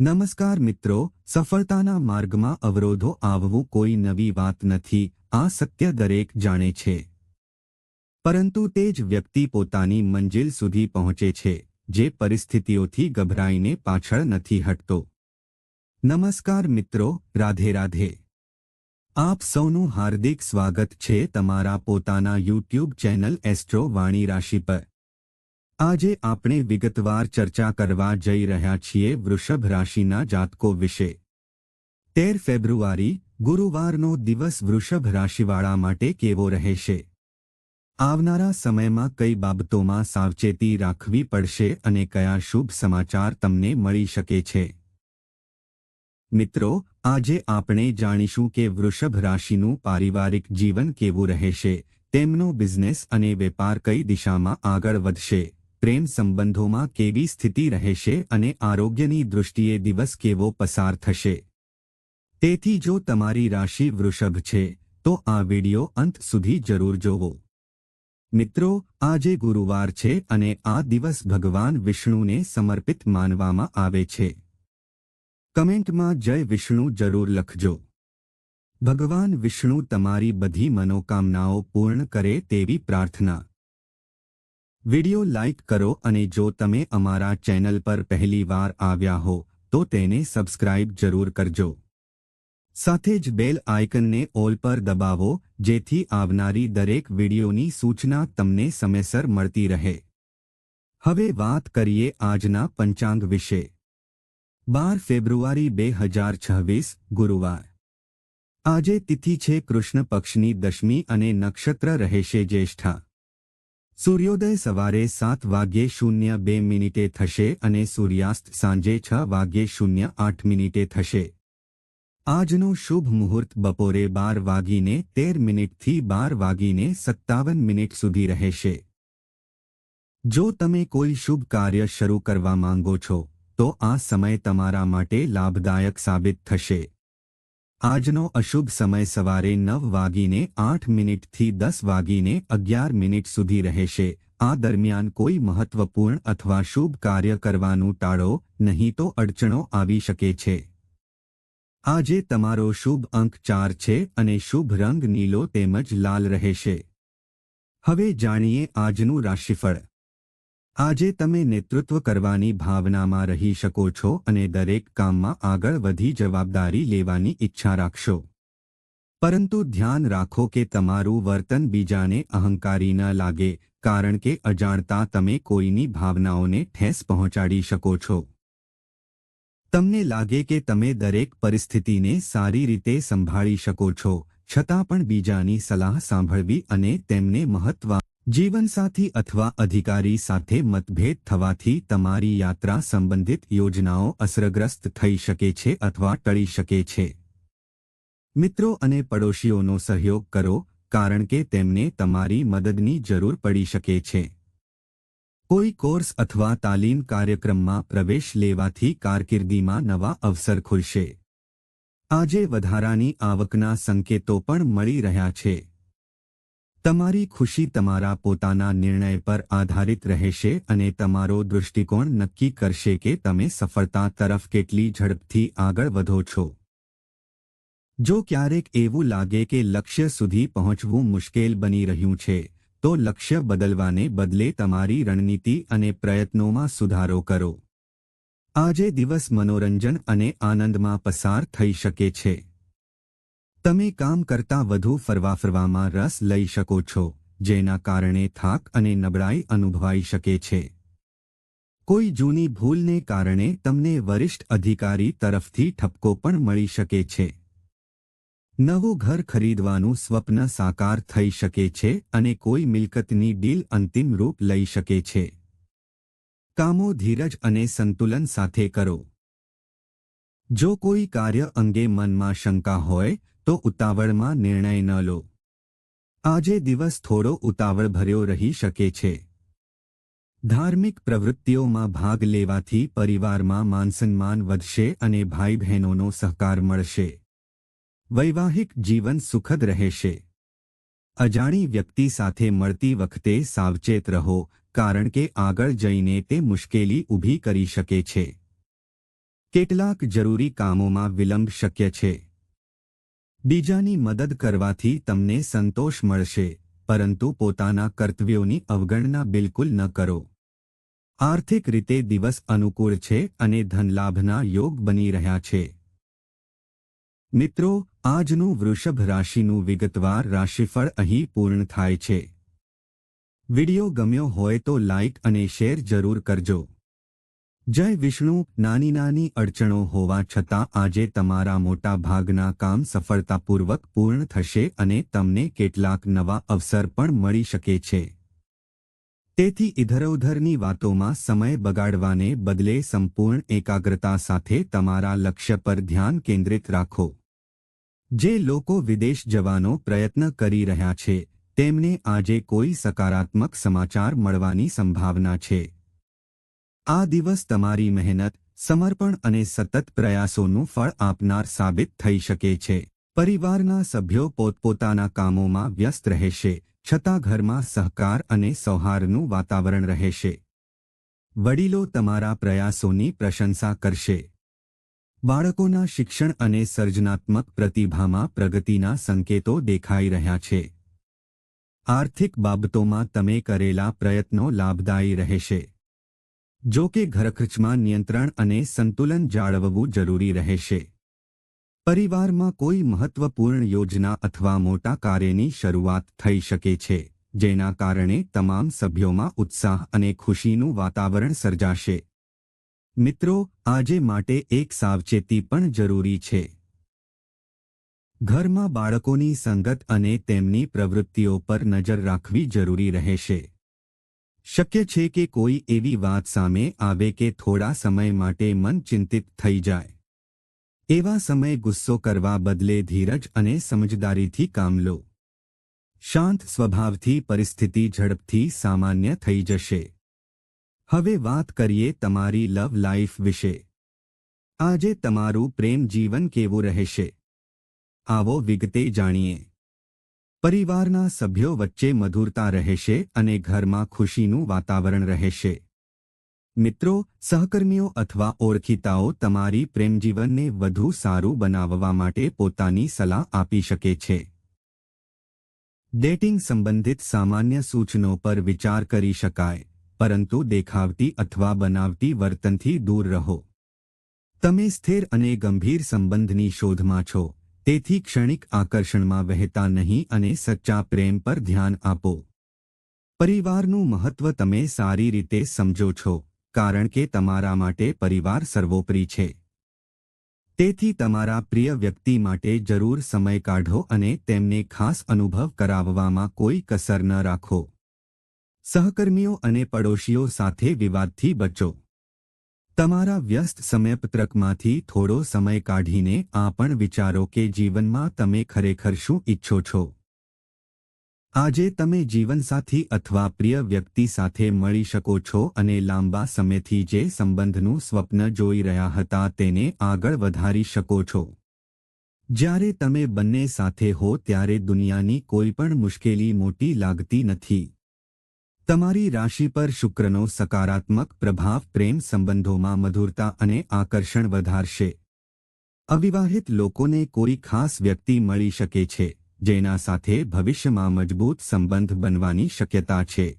નમસ્કાર મિત્રો, સફળતાના માર્ગમાં અવરોધો આવવું કોઈ નવી વાત નથી, આ સત્ય દરેક જાણે છે. પરંતુ તે જ વ્યક્તિ પોતાની મંજિલ સુધી પહોંચે છે, જે પરિસ્થિતિઓથી ગભરાઈને પાછળ નથી હટતો. નમસ્કાર મિત્રો, રાધે રાધે. આપ સૌનું હાર્દિક સ્વાગત છે તમારા પોતાના યુટ્યુબ ચેનલ એસ્ટ્રો વાણી રાશિ પર. આજે આપણે વિગતવાર ચર્ચા કરવા જઈ રહ્યા છીએ વૃષભ રાશિના જાતકો વિશે. તેર ફેબ્રુઆરી, ગુરુવારનો દિવસ વૃષભ રાશિવાળા માટે કેવો રહેશે? આવનારા સમયમાં કઈ બાબતોમાં સાવચેતી રાખવી પડશે અને કયા શુભ સમાચાર તમને મળી શકે છે? મિત્રો, આજે આપણે જાણીશું કે વૃષભ રાશિનું પારિવારિક જીવન કેવું રહેશે, તેમનો બિઝનેસ અને વેપાર કઈ દિશામાં આગળ વધશે? પ્રેમ સંબંધોમાં કેવી સ્થિતિ રહેશે અને આરોગ્યની દૃષ્ટિએ દિવસ કેવો પસાર થશે? તેથી જો તમારી રાશિ વૃષભ છે, તો આ વિડિયો અંત સુધી જરૂર જોવો. મિત્રો, આજે ગુરુવાર છે અને આ દિવસ ભગવાન વિષ્ણુને સમર્પિત માનવામાં આવે છે. કમેન્ટમાં જય વિષ્ણુ જરૂર લખજો. ભગવાન વિષ્ણુ તમારી બધી મનોકામનાઓ પૂર્ણ કરે તેવી પ્રાર્થના. વિડિયો લાઇક કરો અને જો તમે અમારા ચેનલ પર પહેલીવાર આવ્યા હો, તો તેને સબસ્ક્રાઇબ જરૂર કરજો. સાથે જ બેલ આઇકનને ઓલ પર દબાવો, જેથી આવનારી દરેક વિડિયોની સૂચના તમને સમયસર મળતી રહે. હવે વાત કરીએ આજના પંચાંગ વિશે. બાર ફેબ્રુઆરી બે હજાર છવ્વીસ, ગુરુવાર. આજે તિથિ છે કૃષ્ણ પક્ષની દશમી અને નક્ષત્ર રહેશે જ્યેષ્ઠા. સૂર્યોદય સવારે સાત વાગ્યે શૂન્ય બે મિનિટે થશે અને સૂર્યાસ્ત સાંજે છ વાગ્યે શૂન્ય આઠ મિનિટે થશે. આજનો શુભ મુહૂર્ત બપોરે બાર વાગીને તેર મિનિટથી બાર વાગીને સત્તાવન મિનિટ સુધી રહેશે. જો તમે કોઈ શુભ કાર્ય શરૂ કરવા માંગો છો, તો આ સમય તમારા માટે લાભદાયક સાબિત થશે. આજનો અશુભ સમય સવારે નવ વાગીને આઠ મિનિટથી દસ વાગીને અગિયાર મિનિટ સુધી રહેશે. આ દરમિયાન કોઈ મહત્વપૂર્ણ અથવા શુભ કાર્ય કરવાનું ટાળો, નહીં તો અડચણો આવી શકે છે. આજે તમારો શુભ અંક ચાર છે અને શુભ રંગ નીલો તેમજ લાલ રહેશે. હવે જાણીએ આજનું રાશિફળ. આજે તમે નેતૃત્વ કરવાની ભાવનામાં રહી શકો છો અને દરેક કામમાં આગળ વધી જવાબદારી લેવાની ઈચ્છા રાખશો. પરંતુ ધ્યાન રાખો કે તમારું વર્તન બીજાને અહંકારી ન લાગે, કારણ કે અજાણતા તમે કોઈની ભાવનાઓને ઠેસ પહોંચાડી શકો છો. તમને લાગે કે તમે દરેક પરિસ્થિતિને સારી રીતે સંભાળી શકો છો, છતાં પણ બીજાની સલાહ સાંભળવી અને તેમને મહત્વ જીવનસાથી અથવા અધિકારી સાથે મતભેદ થવાથી તમારી યાત્રા સંબંધિત યોજનાઓ અસરગ્રસ્ત થઈ શકે છે અથવા ટળી શકે છે. મિત્રો અને પડોશીઓનો સહયોગ કરો, કારણ કે તેમને તમારી મદદની જરૂર પડી શકે છે. કોઈ કોર્સ અથવા તાલીમ કાર્યક્રમમાં પ્રવેશ લેવાથી કારકિર્દીમાં નવા અવસર ખુલશે. આજે વધારાની આવકના સંકેતો પણ મળી રહ્યા છે. તમારી ખુશી તમારા પોતાના નિર્ણય પર આધારિત રહેશે અને તમારો દૃષ્ટિકોણ નક્કી કરશે કે તમે સફળતા તરફ કેટલી ઝડપથી આગળ વધો છો. જો ક્યારેક એવું લાગે કે લક્ષ્ય સુધી પહોંચવું મુશ્કેલ બની રહ્યું છે, તો લક્ષ્ય બદલવાને બદલે તમારી રણનીતિ અને પ્રયત્નોમાં સુધારો કરો. આજે દિવસ મનોરંજન અને આનંદમાં પસાર થઈ શકે છે. તમે કામ કરતાં વધુ ફરવા ફરવામાં રસ લઈ શકો છો, જેના કારણે થાક અને નબળાઈ અનુભવાઈ શકે છે. કોઈ જૂની ભૂલને કારણે તમને વરિષ્ઠ અધિકારી તરફથી ઠપકો પણ મળી શકે છે. નવું ઘર ખરીદવાનું સ્વપ્ન સાકાર થઈ શકે છે અને કોઈ મિલકતની ડીલ અંતિમ રૂપ લઈ શકે છે. કામો ધીરજ અને સંતુલન સાથે કરો. જો કોઈ કાર્ય અંગે મનમાં શંકા હોય તો ઉતાવળમાં નિર્ણય ન લો. આજે દિવસ થોડો ઉતાવળ ભર્યો રહી શકે છે. ધાર્મિક પ્રવૃત્તિઓમાં ભાગ લેવાથી પરિવારમાં માનસન્માન વધશે અને ભાઈ બહેનોનો સહકાર મળશે. વૈવાહિક જીવન સુખદ રહેશે. અજાણી વ્યક્તિ સાથે મળતી વખતે સાવચેત રહો, કારણ કે આગળ જઈને તે મુશ્કેલી ઊભી કરી શકે છે. કેટલાક જરૂરી કામોમાં વિલંબ શક્ય છે. બીજાની મદદ કરવાથી તમને સંતોષ મળશે, પરંતુ પોતાના કર્તવ્યોની અવગણના બિલકુલ ન કરો. આર્થિક રીતે દિવસ અનુકૂળ છે અને ધનલાભના યોગ બની રહ્યા છે. મિત્રો, આજનું વૃષભ રાશિનું વિગતવાર રાશિફળ અહીં પૂર્ણ થાય છે. વિડિયો ગમ્યો હોય તો લાઇક અને શેર જરૂર કરજો. જય વિષ્ણુ, નાની નાની અડચણો હોવા છતાં આજે તમારા મોટા ભાગના કામ સફળતાપૂર્વક પૂર્ણ થશે અને તમને કેટલાક નવા અવસર પણ મળી શકે છે. તેથી ઇધરઉધરની વાતોમાં સમય બગાડવાને બદલે સંપૂર્ણ એકાગ્રતા સાથે તમારા લક્ષ્ય પર ધ્યાન કેન્દ્રિત રાખો. જે લોકો વિદેશ જવાનો પ્રયત્ન કરી રહ્યા છે, તેમને આજે કોઈ સકારાત્મક સમાચાર મળવાની સંભાવના છે. આ દિવસ તમારી મહેનત, સમર્પણ અને સતત પ્રયાસોનું ફળ આપનાર સાબિત થઈ શકે છે. પરિવારના સભ્યો પોતપોતાના કામોમાં વ્યસ્ત રહેશે, છતાં ઘરમાં સહકાર અને સૌહાર્દનું વાતાવરણ રહેશે. વડીલો તમારા પ્રયાસોની પ્રશંસા કરશે. બાળકોના શિક્ષણ અને સર્જનાત્મક પ્રતિભામાં પ્રગતિના સંકેતો દેખાઈ રહ્યા છે. આર્થિક બાબતોમાં તમે કરેલા પ્રયત્નો લાભદાયી રહેશે. જો કે ઘરખર્ચમાં નિયંત્રણ અને સંતુલન જાળવવું જરૂરી રહેશે. પરિવારમાં કોઈ મહત્વપૂર્ણ યોજના અથવા મોટા કાર્યની શરૂઆત થઈ શકે છે, જેના કારણે તમામ સભ્યોમાં ઉત્સાહ અને ખુશીનું વાતાવરણ સર્જાશે. મિત્રો, આજે માટે એક સાવચેતી પણ જરૂરી છે. ઘરમાં બાળકોની સંગત અને તેમની પ્રવૃત્તિઓ પર નજર રાખવી જરૂરી રહેશે. શક્ય છે કે કોઈ એવી વાત સામે આવે કે થોડા સમય માટે મન ચિંતિત થઈ જાય. એવા સમય ગુસ્સો કરવા બદલે ધીરજ અને સમજદારીથી કામ લો. શાંત સ્વભાવથી પરિસ્થિતિ ઝડપથી સામાન્ય થઈ જશે. હવે વાત કરીએ તમારી લવ લાઈફ વિશે. આજે તમારું પ્રેમ જીવન કેવું રહેશે? આવો વિગતે જાણીએ. પરિવારના સભ્યો વચ્ચે મધુરતા રહેશે અને ઘરમાં ખુશીનું વાતાવરણ રહેશે. મિત્રો, સહકર્મીઓ અથવા ઓળખીતાઓ તમારી પ્રેમજીવનને વધુ સારું બનાવવા માટે પોતાની સલાહ આપી શકે છે. ડેટિંગ સંબંધિત સામાન્ય સૂચનો પર વિચાર કરી શકાય, પરંતુ દેખાવતી અથવા બનાવતી વર્તનથી દૂર રહો. તમે સ્થિર અને ગંભીર સંબંધની શોધમાં છો. તેથી ક્ષણિક આકર્ષણમાં વહેતા નહીં અને સચ્ચા પ્રેમ પર ધ્યાન આપો. પરિવારનું મહત્વ તમે સારી રીતે સમજો છો, કારણ કે તમારા માટે પરિવાર સર્વોપરી છે. તેથી તમારા પ્રિય વ્યક્તિ માટે જરૂર સમય કાઢો અને તેમને ખાસ અનુભવ કરાવવામાં કોઈ કસર ન રાખો. સહકર્મીઓ અને પડોશીઓ સાથે વિવાદથી બચો. તમારા વ્યસ્ત સમયપત્રકમાંથી થોડો સમય કાઢીને આ પણ વિચારો કે જીવનમાં તમે ખરેખર શું ઈચ્છો છો. આજે તમે જીવનસાથી અથવા પ્રિય વ્યક્તિ સાથે મળી શકો છો અને લાંબા સમયથી જે સંબંધનું સ્વપ્ન જોઈ રહ્યા હતા તેને આગળ વધારી શકો છો. જ્યારે તમે બંને સાથે હો ત્યારે દુનિયાની કોઈ પણ મુશ્કેલી મોટી લાગતી નથી. તમારી રાશિ પર શુક્રનો સકારાત્મક પ્રભાવ પ્રેમ સંબંધોમાં મધુરતા અને આકર્ષણ વધારશે. અવિવાહિત લોકોને કોઈ ખાસ વ્યક્તિ મળી શકે છે, જેના સાથે ભવિષ્યમાં મજબૂત સંબંધ બનવાની શક્યતા છે.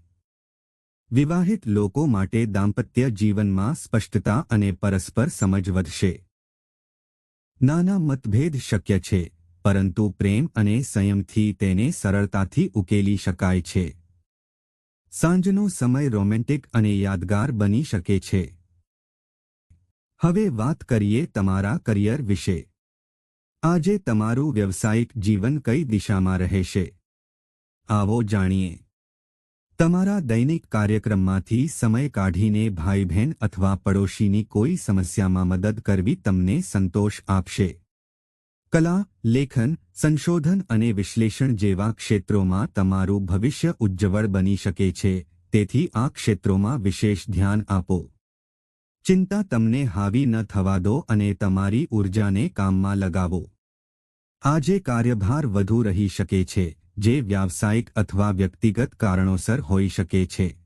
વિવાહિત લોકો માટે દાંપત્ય જીવનમાં સ્પષ્ટતા અને પરસ્પર સમજ વધશે. નાના મતભેદ શક્ય છે, પરંતુ પ્રેમ અને સંયમથી તેને સરળતાથી ઉકેલી શકાય છે. સાંજનો સમય રોમેન્ટિક અને યાદગાર બની શકે છે. હવે વાત કરીએ તમારા કરિયર વિશે. આજે તમારું વ્યવસાયિક જીવન કઈ દિશામાં રહેશે? આવો જાણીએ. તમારા દૈનિક કાર્યક્રમમાંથી સમય કાઢીને ભાઈ બહેન અથવા પડોશીની કોઈ સમસ્યામાં મદદ કરવી તમને સંતોષ આપશે. કલા લેખન, સંશોધન અને વિશ્લેષણ જેવા ક્ષેત્રોમાં તમારું ભવિષ્ય ઉજ્જવળ બની શકે છે, તેથી આ ક્ષેત્રોમાં વિશેષ ધ્યાન આપો. ચિંતા તમને હાવી ન થવા દો અને તમારી ઊર્જાને કામમાં લગાવો. આજે કાર્યભાર વધુ રહી શકે છે, જે વ્યાવસાયિક અથવા વ્યક્તિગત કારણોસર હોઈ શકે છે.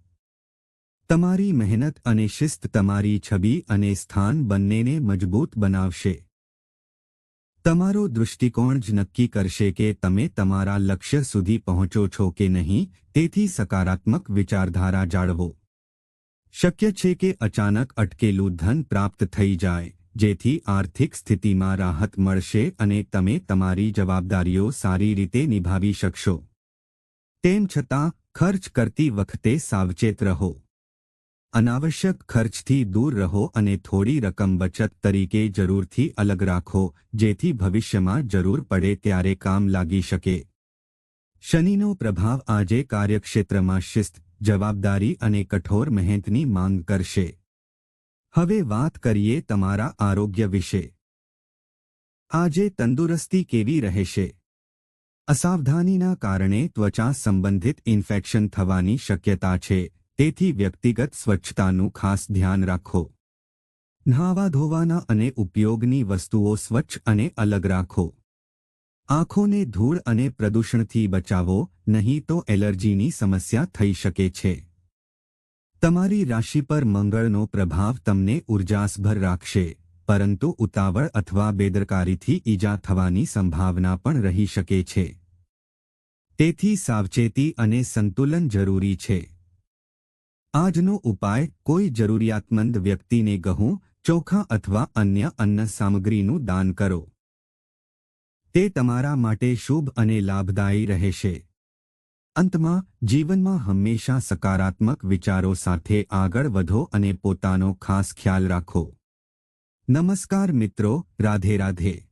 તમારી મહેનત અને શિસ્ત તમારી છબી અને સ્થાન બંનેને મજબૂત બનાવશે. તમારો દૃષ્ટિકોણ જ નક્કી કરશે કે તમે તમારા લક્ષ્ય સુધી પહોંચો છો કે નહીં, તેથી સકારાત્મક વિચારધારા જાળવો. શક્ય છે કે અચાનક અટકેલું ધન પ્રાપ્ત થઈ જાય, જેથી આર્થિક સ્થિતિમાં રાહત મળશે અને તમે તમારી જવાબદારીઓ સારી રીતે નિભાવી શકશો. તેમ છતાં, ખર્ચ કરતી વખતે સાવચેત રહો. અનાવશ્યક ખર્ચથી દૂર રહો અને થોડી રકમ બચત તરીકે જરૂરથી અલગ રાખો, જેથી ભવિષ્યમાં જરૂર પડે ત્યારે કામ લાગી શકે. શનિનો પ્રભાવ આજે કાર્યક્ષેત્રમાં શિસ્ત, જવાબદારી અને કઠોર મહેનતની માંગ કરશે. હવે વાત કરીએ તમારા આરોગ્ય વિશે. આજે તંદુરસ્તી કેવી રહેશે? અસાવધાનીના કારણે ત્વચા સંબંધિત ઇન્ફેક્શન થવાની શક્યતા છે. તેથી વ્યક્તિગત સ્વચ્છતાનું ખાસ ધ્યાન રાખો. નહાવા ધોવાના અને ઉપયોગની વસ્તુઓ સ્વચ્છ અને અલગ રાખો. આંખોને ધૂળ અને પ્રદૂષણથી બચાવો, નહીં તો એલર્જીની સમસ્યા થઈ શકે છે. તમારી રાશિ પર મંગળનો પ્રભાવ તમને ઉર્જાસભર રાખશે, પરંતુ ઉતાવળ અથવા બેદરકારીથી ઈજા થવાની સંભાવના પણ રહી શકે છે. તેથી સાવચેતી અને સંતુલન જરૂરી છે. આજનો ઉપાય કોઈ જરૂરિયાતમંદ વ્યક્તિને ગહું ચોખા અથવા અન્ય અન્ન સામગ્રીનું દાન કરો. તે તમારા માટે શુભ અને લાભદાયી રહેશે. અંતમાં, જીવનમાં હંમેશા સકારાત્મક વિચારો સાથે આગળ વધો અને પોતાનો ખાસ ખ્યાલ રાખો. નમસ્કાર મિત્રો, રાધે રાધે.